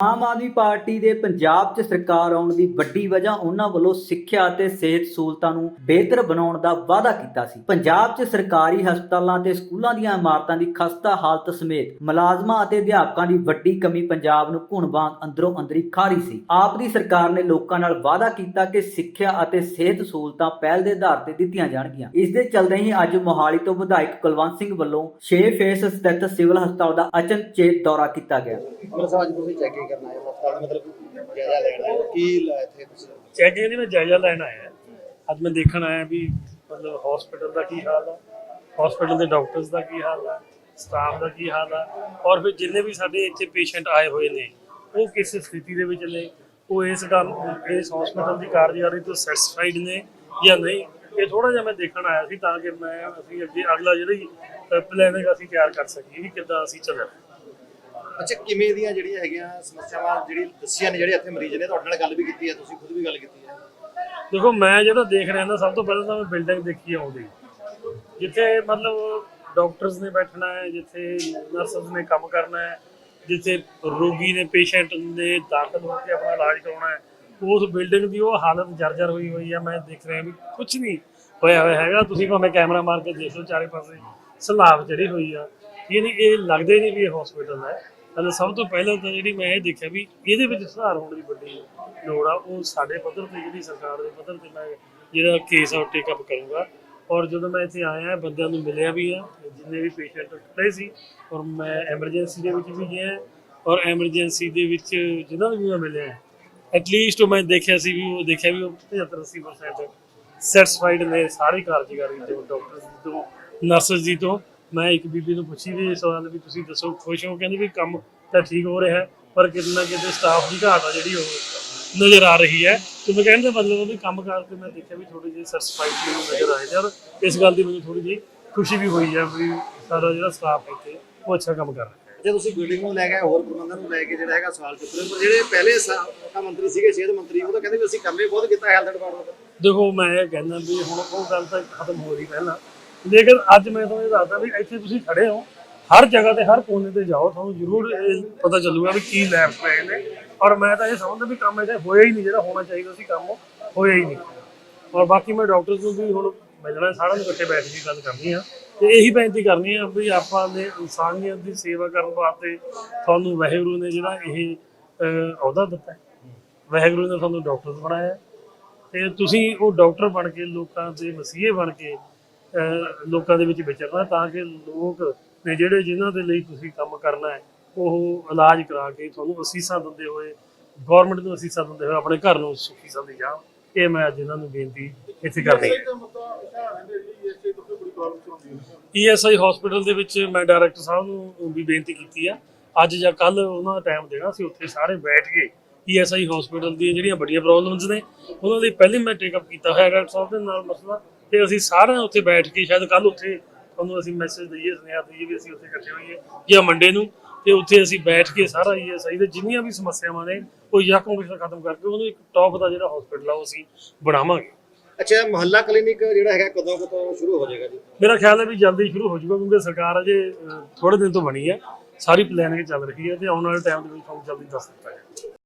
Aam Aadmi party ਦੇ ਪੰਜਾਬ 'ਚ ਸਰਕਾਰ ਆਉਣ ਦੀ ਵੱਡੀ ਵਜ੍ਹਾ ਉਹਨਾਂ ਵੱਲੋਂ ਸਿੱਖਿਆ ਅਤੇ ਸਿਹਤ ਸਹੂਲਤਾਂ ਨੂੰ ਬਿਹਤਰ ਬਣਾਉਣ ਦਾ ਵਾਅਦਾ ਕੀਤਾ ਸੀ। ਪੰਜਾਬ 'ਚ ਸਰਕਾਰੀ ਹਸਪਤਾਲਾਂ ਤੇ ਸਕੂਲਾਂ ਦੀਆਂ ਇਮਾਰਤਾਂ ਦੀ ਖਸਤਾ ਹਾਲਤ ਸਮੇਤ ਮੁਲਾਜ਼ਮਾਂ ਅਤੇ ਅਧਿਆਪਕਾਂ ਦੀ ਵੱਡੀ ਕਮੀ ਪੰਜਾਬ ਨੂੰ ਘੁਣ ਵਾਂਗ ਅੰਦਰੋਂ ਅੰਦਰੀ ਖਾ ਸੀ। ਆਪ ਦੀ ਸਰਕਾਰ ਨੇ ਲੋਕਾਂ ਨਾਲ ਵਾਅਦਾ ਕੀਤਾ ਕਿ ਸਿੱਖਿਆ ਅਤੇ ਸਿਹਤ ਸਹੂਲਤਾਂ ਪਹਿਲ ਦੇ ਆਧਾਰ ਤੇ ਦਿੱਤੀਆਂ ਜਾਣਗੀਆਂ। ਇਸ ਦੇ ਚੱਲਦੇ ਹੀ ਅੱਜ ਮੋਹਾਲੀ ਤੋਂ ਵਿਧਾਇਕ ਕੁਲਵੰਤ ਸਿੰਘ ਵੱਲੋਂ 6 ਫੇਸ ਸਥਿਤ ਸਿਵਲ ਹਸਪਤਾਲ ਦਾ ਅਚਨਚੇਤ ਦੌਰਾ ਕੀਤਾ ਗਿਆ। ਮਤਲਬ ਅੱਜ ਤੁਸੀਂ ਹਸਪਤਾਲ ਮਤਲਬ ਜਾਇਜ਼ਾ ਲੈਣਾ ਹੈ? ਕੀ ਲਾ ਇੱਥੇ ਤੁਸੀਂ? ਚੈਕਿੰਗ ਦੀ ਮੈਂ ਜਾਇਜ਼ਾ ਲੈਣ ਆਇਆ ਅੱਜ ਮੈਂ ਦੇਖਣ ਆਇਆ ਵੀ ਮਤਲਬ ਹਸਪੀਟਲ ਦਾ ਕੀ ਹਾਲ ਆ ਹਸਪੀਟਲ ਦੇ ਡਾਕਟਰਸ ਦਾ ਕੀ ਹਾਲ ਆ ਸਟਾਫ ਦਾ ਕੀ ਹਾਲ ਆ, ਔਰ ਫਿਰ ਜਿੰਨੇ ਵੀ ਸਾਡੇ ਇੱਥੇ ਪੇਸ਼ੈਂਟ ਆਏ ਹੋਏ ਨੇ, ਉਹ ਕਿਸ ਸਥਿਤੀ ਦੇ ਵਿੱਚ ਨੇ, ਉਹ ਇਸ ਗੱਲ ਇਸ ਹਸਪੀਟਲ ਦੀ ਕਾਰਜਕਾਰੀ ਤੋਂ ਸੈਟੀਸਫਾਈਡ ਨੇ ਜਾਂ ਨਹੀਂ? ਇਹ ਥੋੜਾ ਜਿਹਾ ਮੈਂ ਦੇਖਣ ਆਇਆ ਸੀ ਤਾਂ ਕਿ ਮੈਂ, ਅਸੀਂ ਅੱਗੇ ਅਗਲਾ ਜਿਹੜੀ ਪਲੈਨਿੰਗ ਅਸੀਂ ਤਿਆਰ ਕਰ ਸਕੀਏ ਵੀ ਕਿੱਦਾਂ ਅਸੀਂ ਚੱਲਣਾ। ਅੱਛਾ, ਕਿਵੇਂ ਦੀਆਂ ਜਿਹੜੀਆਂ ਹੈਗੀਆਂ ਸਮੱਸਿਆਵਾਂ, ਜਿਹੜੀ ਦੱਸੀਆਂ ਨੇ ਜਿਹੜੇ ਇੱਥੇ ਮਰੀਜ਼ ਨੇ, ਤੁਹਾਡੇ ਨਾਲ ਗੱਲ ਵੀ ਕੀਤੀ ਹੈ, ਤੁਸੀਂ ਖੁਦ ਵੀ ਗੱਲ ਕੀਤੀ ਹੈ। ਦੇਖੋ, ਮੈਂ ਜਿਹੜਾ ਦੇਖ ਰਿਹਾ ਨਾ, ਸਭ ਤੋਂ ਪਹਿਲਾਂ ਤਾਂ ਮੈਂ ਬਿਲਡਿੰਗ ਦੇਖੀ ਆਉਂਦੀ ਜਿੱਥੇ ਮਤਲਬ ਡਾਕਟਰਸ ਨੇ ਬੈਠਣਾ ਹੈ, ਜਿੱਥੇ ਨਰਸਸ ਨੇ ਕੰਮ ਕਰਨਾ ਹੈ, ਜਿੱਥੇ ਰੋਗੀ ਨੇ, ਪੇਸ਼ੈਂਟ ਨੇ ਦਾਖਲ ਹੋ ਕੇ ਆਪਣਾ ਇਲਾਜ ਕਰਾਉਣਾ ਹੈ, ਉਸ ਬਿਲਡਿੰਗ ਦੀ ਉਹ ਹਾਲਤ ਜਰਜਰ ਹੋਈ ਹੋਈ ਆ। ਮੈਂ ਦੇਖ ਰਿਹਾ ਵੀ ਕੁਝ ਨਹੀਂ ਹੋਇਆ ਹੋਇਆ ਹੈਗਾ। ਤੁਸੀਂ ਭਾਵੇਂ ਕੈਮਰਾ ਮਾਰ ਕੇ ਦੇਖ ਲਓ, ਚਾਰੇ ਪਾਸੇ ਸਲਾਬ ਚੜੀ ਹੋਈ ਆ। ਇਹ ਨਹੀਂ ਇਹ ਲੱਗਦਾ ਨਹੀਂ ਵੀ ਇਹ ਹਸਪੀਟਲ ਹੈ। ਮਤਲਬ ਸਭ ਤੋਂ ਪਹਿਲਾਂ ਤਾਂ ਜਿਹੜੀ ਮੈਂ ਇਹ ਦੇਖਿਆ ਵੀ ਇਹਦੇ ਵਿੱਚ ਸੁਧਾਰ ਹੋਣ ਦੀ ਵੱਡੀ ਲੋੜ ਆ। ਉਹ ਸਾਡੇ ਪੱਧਰ ਤੇ ਜਿਹੜੀ ਸਰਕਾਰ ਦੇ ਪੱਧਰ ਤੇ ਮੈਂ ਜਿਹੜਾ ਕੇਸ ਆ ਟੇਕ ਅਪ ਕਰੂੰਗਾ। ਔਰ ਜਦੋਂ ਮੈਂ ਇੱਥੇ ਆਇਆ, ਬੰਦਿਆਂ ਨੂੰ ਮਿਲਿਆ ਵੀ ਆ, ਜਿੰਨੇ ਵੀ ਪੇਸ਼ੈਂਟ ਖੜੇ ਸੀ ਔਰ ਮੈਂ ਐਮਰਜੈਂਸੀ ਦੇ ਵਿੱਚ ਵੀ ਗਿਆ ਔਰ ਐਮਰਜੈਂਸੀ ਦੇ ਵਿੱਚ ਜਿਹਨਾਂ ਨੂੰ ਵੀ ਮੈਂ ਮਿਲਿਆ ਐਟਲੀਸਟ ਮੈਂ ਦੇਖਿਆ ਸੀ ਵੀ, ਉਹ ਦੇਖਿਆ ਵੀ ਉਹ 75 80% ਸੈਟੀਸਫਾਈਡ ਨੇ, ਸਾਰੇ ਕਾਰਜਕਾਰੀ ਤੋਂ ਡਾਕਟਰ ਤੋਂ ਨਰਸਸ ਜੀ ਤੋਂ। ਮੈਂ ਇੱਕ ਬੀਬੀ ਨੂੰ ਪੁੱਛੀ ਵੀ ਇਸ ਸਵਾਲ ਵੀ ਤੁਸੀਂ ਦੱਸੋ ਖੁਸ਼ ਹੋ? ਕਹਿੰਦੇ ਵੀ ਕੰਮ ਤਾਂ ਠੀਕ ਹੋ ਰਿਹਾ ਹੈ ਪਰ ਕਿਤੇ ਨਾ ਕਿਤੇ ਸਟਾਫ ਦੀ ਘਾਟ ਆ ਜਿਹੜੀ ਉਹ ਨਜ਼ਰ ਆ ਰਹੀ ਹੈ। ਤੇ ਮੈਂ ਕਹਿਣ ਦਾ ਮਤਲਬ ਉਹ ਵੀ ਕੰਮ ਕਰਕੇ ਮੈਂ ਦੇਖਿਆ ਵੀ ਥੋੜੀ ਜਿਹੀ ਸੈਟੀਸਫਾਈਡ ਮੈਨੂੰ ਨਜ਼ਰ ਆਏ ਨੇ ਔਰ ਇਸ ਗੱਲ ਦੀ ਮੈਨੂੰ ਥੋੜੀ ਜਿਹੀ ਖੁਸ਼ੀ ਵੀ ਹੋਈ ਹੈ ਵੀ ਸਾਡਾ ਜਿਹੜਾ ਸਟਾਫ ਇੱਥੇ ਉਹ ਅੱਛਾ ਕੰਮ ਕਰ ਰਿਹਾ ਹੈ। ਜੇ ਤੁਸੀਂ ਬਿਲਡਿੰਗ ਨੂੰ ਲੈ ਕੇ ਹੋਰ ਪ੍ਰਬੰਧਨ ਨੂੰ ਲੈ ਕੇ ਜਿਹੜਾ ਹੈਗਾ ਸਵਾਲ ਚੁੱਕ ਰਹੇ ਹੋ ਪਰ ਜਿਹੜੇ ਪਹਿਲੇ ਸਾਬਕਾ ਮੰਤਰੀ ਸੀਗੇ ਸਿਹਤ ਮੰਤਰੀ ਉਹ ਤਾਂ ਕਹਿੰਦੇ ਵੀ ਅਸੀਂ ਕੰਮ ਬਹੁਤ ਕੀਤਾ ਹੈਲਥ ਡਿਪਾਰਟਮੈਂਟ ਦੇਖੋ ਮੈਂ ਇਹ ਕਹਿੰਦਾ ਵੀ ਹੁਣ ਉਹ ਗੱਲ ਤਾਂ ਖਤਮ ਹੋ ਰਹੀ ਪਹਿਲਾਂ। ਲੇਕਿਨ ਅੱਜ ਮੈਂ ਤੁਹਾਨੂੰ ਇਹ ਦੱਸਦਾ ਵੀ ਇੱਥੇ ਤੁਸੀਂ ਖੜੇ ਹੋ, ਹਰ ਜਗ੍ਹਾ ਤੇ, ਹਰ ਕੋਨੇ ਤੇ ਜਾਓ, ਤੁਹਾਨੂੰ ਜ਼ਰੂਰ ਇਹ ਪਤਾ ਚੱਲੂਗਾ ਵੀ ਕੀ ਲੈਬ ਪਏ ਨੇ। ਔਰ ਮੈਂ ਤਾਂ ਇਹ ਸਮਝਦਾ ਵੀ ਕੰਮ ਇਹਦਾ ਹੋਇਆ ਹੀ ਨਹੀਂ, ਜਿਹੜਾ ਹੋਣਾ ਚਾਹੀਦਾ ਸੀ ਕੰਮ, ਹੋਇਆ ਹੀ ਨਹੀਂ। ਔਰ ਬਾਕੀ ਮੈਂ ਡਾਕਟਰਸ ਨੂੰ ਵੀ ਹੁਣ ਮਿਲਣਾ, ਸਾਰਿਆਂ ਨੂੰ ਇਕੱਠੇ ਬੈਠ ਕੇ ਗੱਲ ਕਰਨੀ ਆ। ਤੇ ਇਹੀ ਬੇਨਤੀ ਕਰਨੀ ਆ ਵੀ ਆਪਾਂ ਨੇ ਇਨਸਾਨੀਅਤ ਦੀ ਸੇਵਾ ਕਰਨ ਵਾਸਤੇ ਤੁਹਾਨੂੰ ਵਾਹਿਗੁਰੂ ਨੇ ਜਿਹੜਾ ਇਹ ਅਹੁਦਾ ਦਿੱਤਾ। ਹੈ ਵਾਹਿਗੁਰੂ ਨੇ ਤੁਹਾਨੂੰ ਡਾਕਟਰ ਬਣਾਇਆ। ਹੈ। ਤੇ ਤੁਸੀਂ ਉਹ ਡਾਕਟਰ ਬਣ ਕੇ, ਲੋਕਾਂ ਦੇ ਮਸੀਹੇ ਬਣ ਕੇ ਲੋਕਾਂ ਦੇ ਵਿੱਚ ਵਿਚਰਨਾ ਤਾਂ ਕਿ ਲੋਕ ਨੇ ਜਿਹੜੇ ਜਿਨ੍ਹਾਂ ਦੇ ਲਈ ਤੁਸੀਂ ਕੰਮ ਕਰਨਾ ਹੈ ਉਹ ਇਲਾਜ ਕਰਾ ਕੇ ਤੁਹਾਨੂੰ ਅਸੀਸਾਂ ਦਿੰਦੇ ਹੋਏ ਗਵਰਨਮੈਂਟ ਨੂੰ ਅਸੀਸਾਂ ਦਿੰਦੇ ਹੋਏ ਆਪਣੇ ਘਰ ਨੂੰ ਸੁਖੀ ਸੰਦੀ ਜਾਣ। ਇਹ ਮੈਂ ਅੱਜ ਇਹਨਾਂ ਨੂੰ ਬੇਨਤੀ ਇੱਥੇ ਕਰਨੀ ਹੈ। ਈਐਸਆਈ ਹਸਪੀਟਲ ਦੇ ਵਿੱਚ ਮੈਂ ਡਾਇਰੈਕਟਰ ਸਾਹਿਬ ਨੂੰ ਵੀ ਬੇਨਤੀ ਕੀਤੀ ਆ। ਅੱਜ ਜਾਂ ਕੱਲ ਉਹਨਾਂ ਦਾ ਟਾਈਮ ਦੇਣਾ ਸੀ ਉੱਥੇ ਸਾਰੇ ਬੈਠ ਕੇ ਈਐਸਆਈ ਹਸਪੀਟਲ ਦੀਆਂ ਜਿਹੜੀਆਂ ਵੱਡੀਆਂ ਪ੍ਰੋਬਲਮਸ ਨੇ ਉਹਨਾਂ ਦੀ ਪਹਿਲੇ ਮੈਂ ਟੇਕ ਅਪ ਕੀਤਾ ਹੋਇਆ ਡਾਕਟਰ ਸਾਹਿਬ ਦੇ ਨਾਲ ਮਸਲਾ। ਤੇ ਅਸੀਂ ਸਾਰਿਆਂ ਉੱਥੇ ਬੈਠ ਕੇ ਸ਼ਾਇਦ ਕੱਲ ਉੱਥੇ ਤੁਹਾਨੂੰ ਅਸੀਂ ਮੈਸੇਜ ਦਈਏ ਸੁਨੇਹਾ ਦਈਏ ਵੀ ਅਸੀਂ ਉੱਥੇ ਇਕੱਠੇ ਹੋਈਏ ਜਾਂ ਮੰਡੇ ਨੂੰ ਤੇ ਉੱਥੇ ਅਸੀਂ ਬੈਠ ਕੇ ਸਾਰਾ ਈਐਸਆਈ ਦੇ ਜਿੰਨੀਆਂ ਵੀ ਸਮੱਸਿਆਵਾਂ ਨੇ ਉਹ ਯਕਮ ਵਿੱਚ ਖਤਮ ਕਰਕੇ ਉਹਨੂੰ ਇੱਕ ਟੌਪ ਦਾ ਜਿਹੜਾ ਹਸਪੀਟਲ ਆ ਉਹ ਅਸੀਂ ਬਣਾਵਾਂਗੇ। ਅੱਛਾ ਮੁਹੱਲਾ ਕਲੀਨਿਕ ਜਿਹੜਾ ਹੈਗਾ ਕਦੋਂ ਕਦੋਂ ਸ਼ੁਰੂ ਹੋ ਜਾਏਗਾ ਜੀ? ਮੇਰਾ ਖਿਆਲ ਹੈ ਵੀ ਜਲਦੀ ਸ਼ੁਰੂ ਹੋ ਜਾਊਗਾ ਕਿਉਂਕਿ ਸਰਕਾਰ ਅਜੇ ਥੋੜੇ ਦਿਨ ਤੋਂ ਬਣੀ ਹੈ ਸਾਰੀ ਪਲੈਨਿੰਗ ਚੱਲ ਰਹੀ ਹੈ ਤੇ ਆਉਣ ਵਾਲੇ ਟਾਈਮ ਦੇ ਵਿੱਚ ਤੁਹਾਨੂੰ ਜਲਦੀ ਦੱਸ ਦਿੱਤਾ ਜਾਏਗਾ।